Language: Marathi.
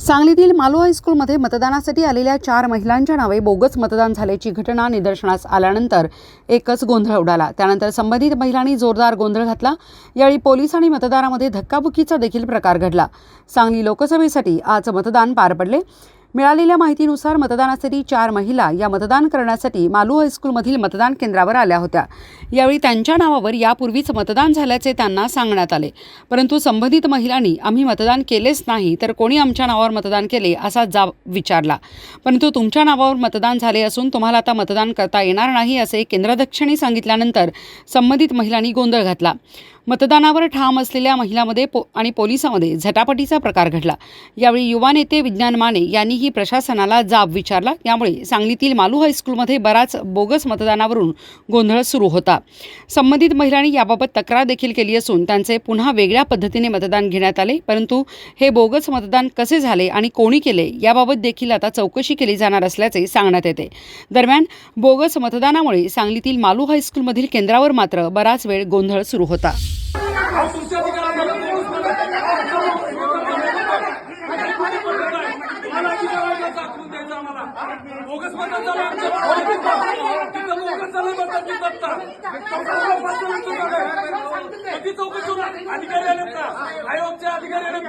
सांगलीतील मालो हायस्कूलमध्ये मतदानासाठी आलेल्या चार महिलांच्या नावे बोगस मतदान झाल्याची घटना निदर्शनास आल्यानंतर एकच गोंधळ उडाला. त्यानंतर संबंधित महिलांनी जोरदार गोंधळ घातला. यावेळी पोलीस आणि मतदारामध्ये धक्काबुक्कीचा देखील प्रकार घडला. सांगली लोकसभेसाठी आज मतदान पार पडले. मिळालेल्या माहितीनुसार मतदानासाठी चार महिला या मतदान करण्यासाठी मालू हायस्कूलमधील मतदान केंद्रावर आल्या होत्या. यावेळी त्यांच्या नावावर यापूर्वीच मतदान झाल्याचे त्यांना सांगण्यात आले. परंतु संबंधित महिलांनी आम्ही मतदान केलेच नाही तर कोणी आमच्या नावावर मतदान केले? असा जाब विचारला. परंतु तुमच्या नावावर मतदान झाले असून तुम्हाला आता मतदान करता येणार नाही असे केंद्राध्यक्षांनी सांगितल्यानंतर संबंधित महिलांनी गोंधळ घातला. मतदानावर ठाम असलेल्या महिलामध्ये पो आणि पोलिसांमध्ये झटापटीचा प्रकार घडला. यावेळी युवा नेते विज्ञान माने यांनीही प्रशासनाला जाब विचारला. यामुळे सांगलीतील मालू हायस्कूलमध्ये बराच बोगस मतदानावरून गोंधळ सुरू होता. संबंधित महिलांनी याबाबत तक्रार देखील केली असून त्यांचे पुन्हा वेगळ्या पद्धतीने मतदान घेण्यात आले. परंतु हे बोगस मतदान कसे झाले आणि कोणी केले याबाबत देखील आता चौकशी केली जाणार असल्याचे सांगण्यात येते. दरम्यान बोगस मतदानामुळे सांगलीतील मालू हायस्कूलमधील केंद्रावर मात्र बराच वेळ गोंधळ सुरू होता. अधिकारी आलेत का आयोगचे अधिकारी आलेत